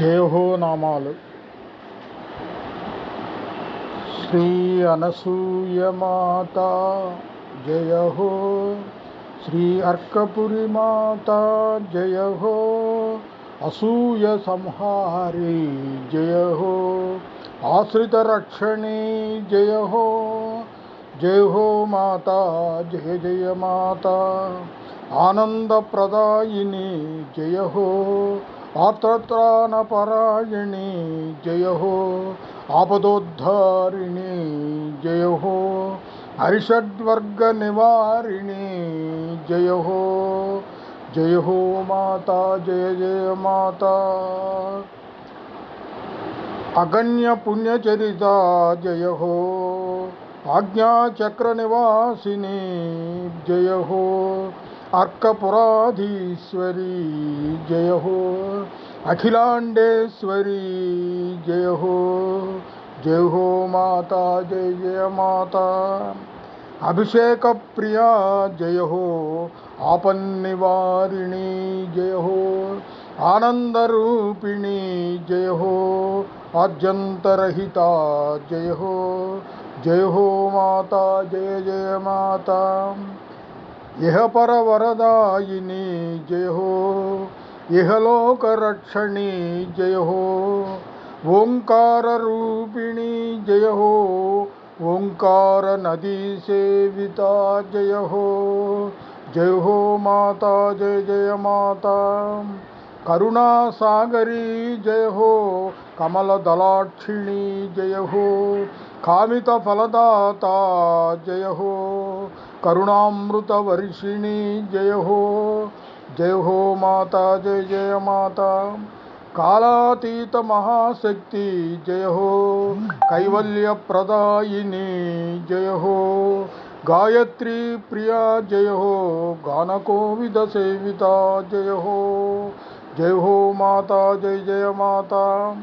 జయహోనామాలు శ్రీ అనసూయమాత జయహో. శ్రీ అర్కపురి మాత జయహో. అసూయ సంహారి జయహో. ఆశ్రితరక్షణి జయహో. జయహో మాత జయ జయ మాత. ఆనందప్రదాయిని జయహో. पात्रत्राणपरायणे जय हो। आपदोद्धारिणी, जय हो। हरिषड्वर्गनिवारिणे जय हो। जय हो माता, जय जय माता। अगण्य पुण्यचरिता जय हो। आज्ञाचक्रनिवासिने जय हो अर्कपुराधीश्वरी जय हो अखिलांडेश्वरी जय हो जय हो माता, जय जय माता। अभिषेक प्रिया जय हो आपन निवारिणी जय हो आनंद रूपिणी जय हो अजंतरहिता जय हो జయ హో మాత జయ జయ మాత. ఇహ ఇహపరవరదాయిని జయ హో ఇహలోకరక్షణి జయ హో ఓంకారరూపిణి జయ హో ఓంకార నదీ సేవిత జయ హో జయ హో మాత జయ జయ మాత. కరుణాసాగరీ జయ హో కమలదలాక్షిణి జయ హో कामितफलदाता जय हो। करुणामृतवर्षिणी जय हो। जय हो माता, जय जय माता। कालातीत महाशक्ति, जय हो। कैवल्य प्रदायिनी जय हो। गायत्री प्रिया, जय हो। गानकोविद सेविता, जय हो। जय हो माता, जय जय माता।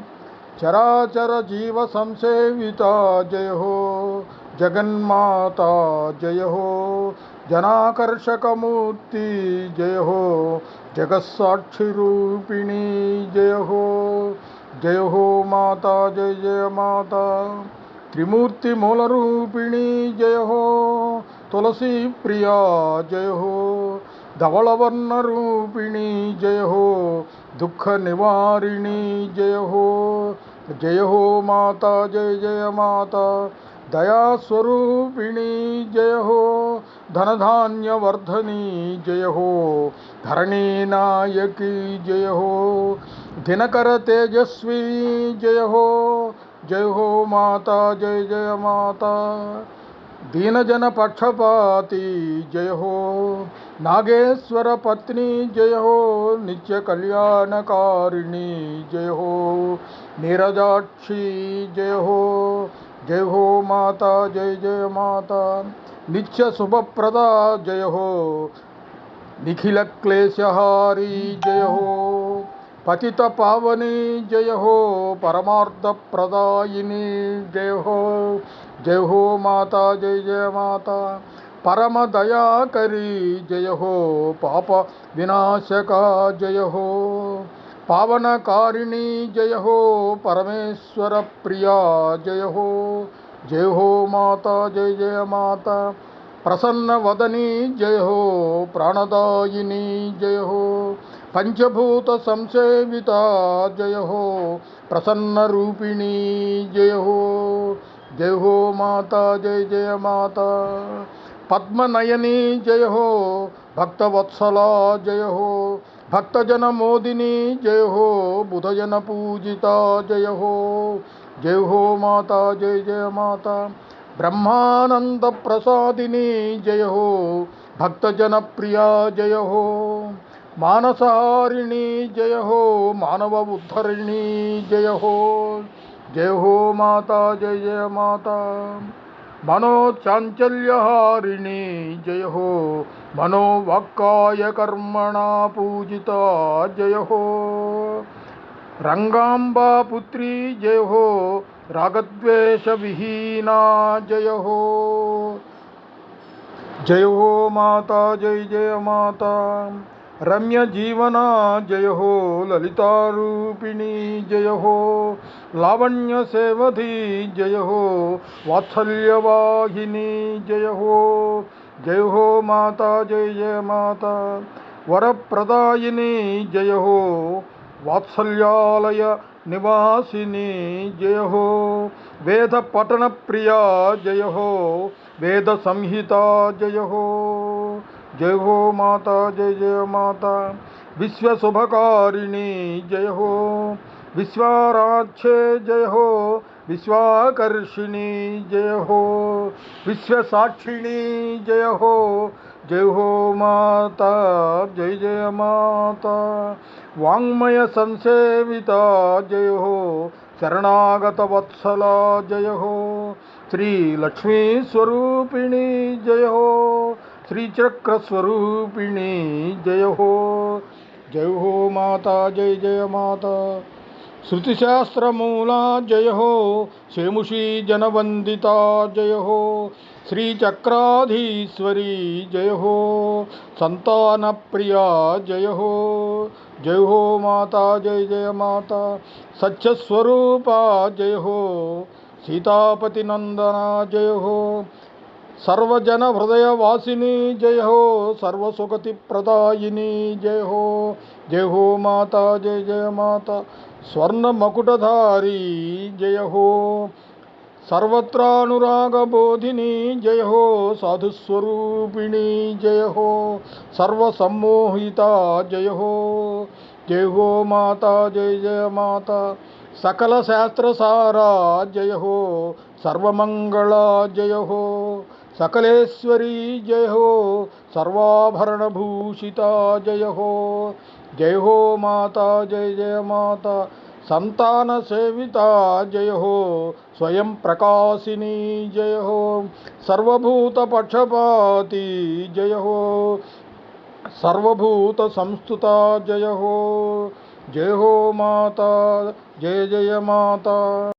चराचर जीव संसेविता जय हो जगन्माता जय हो जनाकर्षक मूर्ति जय हो जगत्साक्षी रूपिणी जय हो जय हो माता, जय जय माता, त्रिमूर्ति मूल रूपिणी जय हो तुलसी प्रिया जय हो धवलवर्ण रूपिणी जय हो दुख निवारिणी जय हो। जय हो माता, जय जय माता। दया स्वरूपिणी जय हो। धन धान्य वर्धनी जय हो। धरणी नायकी जय हो। दिनकर तेजस्वी जय हो। जय हो माता, जय जय माता। दीनजनपक्षपाती जय हो नागेश्वर पत्नी जय हो नित्य कल्याणकारिणी जय हो नीरजाक्षी जय हो जय हो माता, जय जय माता। नित्य शुभप्रदा जय हो निखिलक्लेशहारी जय हो पति पावनी जय हो परमार्थप्रदायिनी जय हो जय हो माता, जय जय माता। परम दया करी जय हो पाप विनाशका जय हो पावनकारिणी जय हो परमेश्वर प्रिया जय हो जय हो माता, जय जय माता। प्रसन्न वदनी जय हो प्राणदायिनी जय हो पंचभूत संसेविता, जय हो। प्रसन्नरूपिणी जय हो। जय हो माता, जय जय माता। पद्मनयनी, जय हो। भक्तवत्सला, जय हो। भक्तजन मोदिनी, जय हो। बुधजन पूजिता, जय हो। जय हो माता, जय जय माता। ब्रह्मानंद प्रसादिनी, जय हो। भक्तजन प्रिया, जय हो। मानसहारिणी जय हो मानव उद्धरिणी जय हो। जय हो माता, जय जय माता। मनोचाञ्चल्यहारिणी जय हो मनोवाक्काय कर्मणा पूजिता जय हो। रङ्गाम्बा पुत्री जय हो, रागद्वेषविहीना जय हो। जय हो माता, जय जय माता। रम्यजीवना जय हो ललितारूपिणी जय हो लावण्यसेवधी जय हो वात्सल्यवाहिनी जय। हो जय हो माता, जय जय माता। वरप्रदायिनी जय हो वात्सल्यालय निवासिनी जय। हो वेदपठनप्रिया जय हो वेदसंहिता जय। हो जय हो माता, जय जय माता। विश्व शुभकारिणी, जय हो। विश्वाराक्षे जय हो। विश्वाकर्षिणी जय हो। विश्व साक्षिणी, जय हो। जय हो माता, जय जय माता। वाङ्मय संसेविता, जय हो। शरणागत वत्सला, जय हो। श्री लक्ष्मी स्वरूपिणी, जय हो। श्रीचक्रस्वरूपिणी, जय हो। जय हो माता, जय जय माता। श्रुतिशास्त्रमूला, जय हो। शेमुषी जनवंदिता, जय हो। श्रीचक्राधीश्वरी, जय हो। संतान प्रिया जय हो। जय हो माता, जय जय माता। सच्चस्वरूपा, जय हो। सीतापतिनंदना, जय हो। सर्वजन हृदय वासिनी जय हो सर्वसुगति प्रदायिनी जय हो। जय हो माता, जय जय माता स्वर्ण मकुटधारी जय हो। सर्वत्रानुराग बोधिनी जय हो, साधुस्वरूपिणी जय हो, सर्वसम्मोहिता जय हो। जय हो माता, जय जय माता सकल शास्त्र सारा जय हो, सर्वमंगला जय हो। सकलेश्वरी जय हो, सर्वाभरणभूषिता जय हो। जय हो माता, जय जय माता, संतान सेविता जय हो, स्वयं प्रकाशिनी जय हो, सर्वभूत पक्षपाती जय हो, सर्वभूत संस्तुता जय हो। जय हो माता, जय जय माता।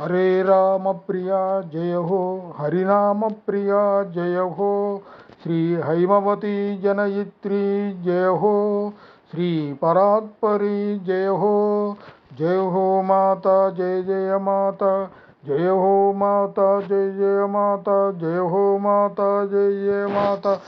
हरे राम प्रिया, जय हो। हरिनाम प्रिया, जय हो। श्री हैमवती जनयित्री, जय हो। श्री परात्परी, जय हो। जय हो माता, जय जय माता। जय हो माता, जय जय माता। जय हो माता, जय जय माता।